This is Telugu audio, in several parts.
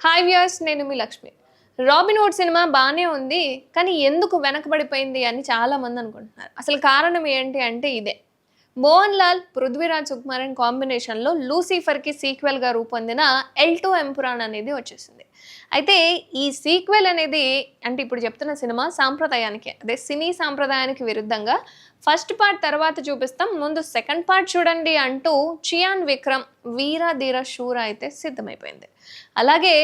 హాయ్ వ్యూయర్స్ నేను మీ లక్ష్మి. రాబిన్ హుడ్ సినిమా బాగానే ఉంది కానీ ఎందుకు వెనకబడిపోయింది అని చాలా మంది అనుకుంటున్నారు. అసలు కారణం ఏంటి అంటే ఇదే. మోహన్ లాల్ పృథ్వీరాజ్ సుకుమారన్ కాంబినేషన్లో లూసిఫర్కి సీక్వెల్గా రూపొందిన ఎల్ టూ ఎంపురాన్ అనేది వచ్చేసింది. అయితే ఈ సీక్వెల్ అనేది అంటే ఇప్పుడు చెప్తున్న సినిమా సాంప్రదాయానికి అదే సినీ సాంప్రదాయానికి విరుద్ధంగా ఫస్ట్ పార్ట్ తర్వాత చూపిస్తాం ముందు సెకండ్ పార్ట్ చూడండి అంటూ చియాన్ విక్రమ్ వీరా ధీర షూర అయితే సిద్ధమైపోయింది. అలాగే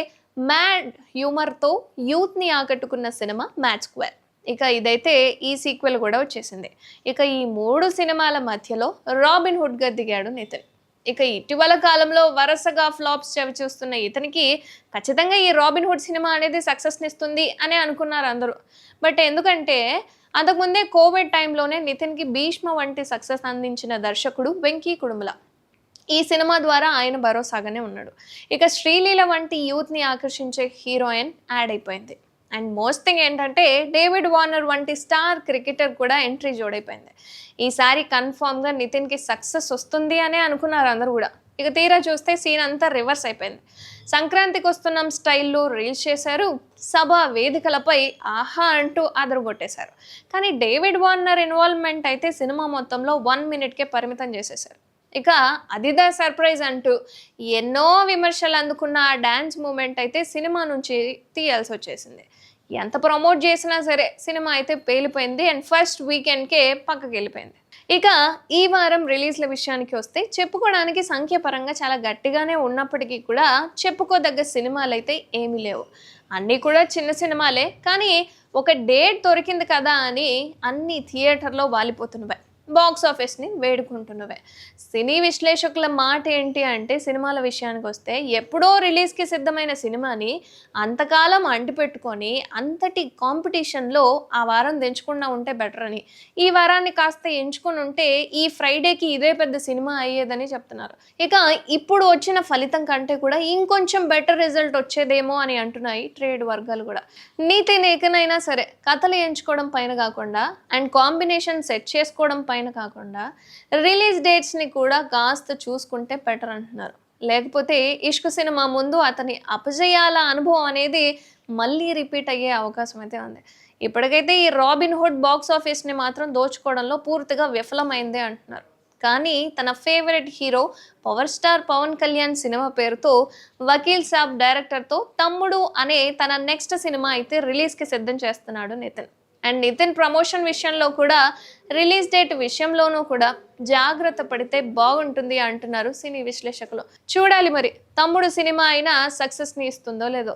మ్యాడ్ హ్యూమర్తో యూత్ని ఆకట్టుకున్న సినిమా మ్యాడ్ స్క్వేర్. ఇక ఇదైతే ఈ సీక్వెల్ కూడా వచ్చేసింది. ఇక ఈ మూడు సినిమాల మధ్యలో రాబిన్ హుడ్గా దిగాడు నితిన్. ఇక ఇటీవల కాలంలో వరుసగా ఫ్లాప్స్ చవి చూస్తున్న ఇతనికి ఖచ్చితంగా ఈ రాబిన్ హుడ్ సినిమా అనేది సక్సెస్ని ఇస్తుంది అని అనుకున్నారు అందరూ. బట్ ఎందుకంటే అంతకుముందే కోవిడ్ టైంలోనే నితిన్కి భీష్మ వంటి సక్సెస్ అందించిన దర్శకుడు వెంకీ కుడుముల. ఈ సినిమా ద్వారా ఆయన భరోసాగానే ఉన్నాడు. ఇక శ్రీలీల వంటి యూత్ని ఆకర్షించే హీరోయిన్ యాడ్ అయిపోయింది. అండ్ మోస్ట్ థింగ్ ఏంటంటే డేవిడ్ వార్నర్ వంటి స్టార్ క్రికెటర్ కూడా ఎంట్రీ జోడైపోయింది. ఈసారి కన్ఫామ్గా నితిన్కి సక్సెస్ వస్తుంది అనే అనుకున్నారు అందరూ కూడా. ఇక తీరా చూస్తే సీన్ అంతా రివర్స్ అయిపోయింది. సంక్రాంతికి వస్తున్నాం స్టైల్లో రీల్స్ చేశారు. సభ వేదికలపై ఆహా అంటూ అదరగొట్టేశారు. కానీ డేవిడ్ వార్నర్ ఇన్వాల్వ్మెంట్ అయితే సినిమా మొత్తంలో వన్ మినిట్కే పరిమితం చేసేశారు. ఇక అదిదా సర్ప్రైజ్ అంటూ ఎన్నో విమర్శలు అందుకున్న ఆ డ్యాన్స్ మూమెంట్ అయితే సినిమా నుంచి తీయాల్సి వచ్చేసింది. ఎంత ప్రమోట్ చేసినా సరే సినిమా అయితే పేలిపోయింది అండ్ ఫస్ట్ వీకెండ్కే పక్కకి వెళ్ళిపోయింది. ఇక ఈ వారం రిలీజ్ల విషయానికి వస్తే చెప్పుకోవడానికి సంఖ్యాపరంగా చాలా గట్టిగానే ఉన్నప్పటికీ కూడా చెప్పుకోదగ్గ సినిమాలు అయితే ఏమీ లేవు. అన్నీ కూడా చిన్న సినిమాలే కానీ ఒక డేట్ దొరికింది కదా అని అన్ని థియేటర్లో వాలిపోతున్నవే. బాక్స్ ఆఫీస్ని వేడుకుంటున్నవే. సినీ విశ్లేషకుల మాట ఏంటి అంటే సినిమాల విషయానికి వస్తే ఎప్పుడో రిలీజ్కి సిద్ధమైన సినిమాని అంతకాలం అంటిపెట్టుకొని అంతటి కాంపిటీషన్లో ఆ వారం తెంచకుండా ఉంటే బెటర్ అని ఈ వారాన్ని కాస్త ఎంచుకొని ఉంటే ఈ ఫ్రైడేకి ఇదే పెద్ద సినిమా అయ్యేదని చెప్తున్నారు. ఇక ఇప్పుడు వచ్చిన ఫలితం కంటే కూడా ఇంకొంచెం బెటర్ రిజల్ట్ వచ్చేదేమో అని అంటున్నాయి ట్రేడ్ వర్గాలు కూడా. నీతి నేకనైనా సరే కథలు ఎంచుకోవడం పైన కాకుండా అండ్ కాంబినేషన్ సెట్ చేసుకోవడం పైన కాకుండా రిలీజ్ డేట్స్ని కూడా కాస్త చూసుకుంటే బెటర్ అంటున్నారు. లేకపోతే ఇష్క్ సినిమా ముందు అతని అపజయాల అనుభవం అనేది మళ్ళీ రిపీట్ అయ్యే అవకాశం అయితే ఉంది. ఇప్పటికైతే ఈ రాబిన్ హుడ్ బాక్స్ ఆఫీస్ని మాత్రం దోచుకోవడంలో పూర్తిగా విఫలమైందే అంటున్నారు. కానీ తన favourite hero power star Pawan Kalyan cinema పేరుతో వకీల్ సాబ్ డైరెక్టర్తో తమ్ముడు అనే తన నెక్స్ట్ సినిమా అయితే రిలీజ్కి సిద్ధం చేస్తున్నాడు నితిన్. అండ్ నితిన్ ప్రమోషన్ విషయంలో కూడా రిలీజ్ డేట్ విషయంలోనూ కూడా జాగ్రత్త పడితే బాగుంటుంది అంటున్నారు సినీ విశ్లేషకులు. చూడాలి మరి తమ్ముడు సినిమా అయినా సక్సెస్ని ఇస్తుందో లేదో.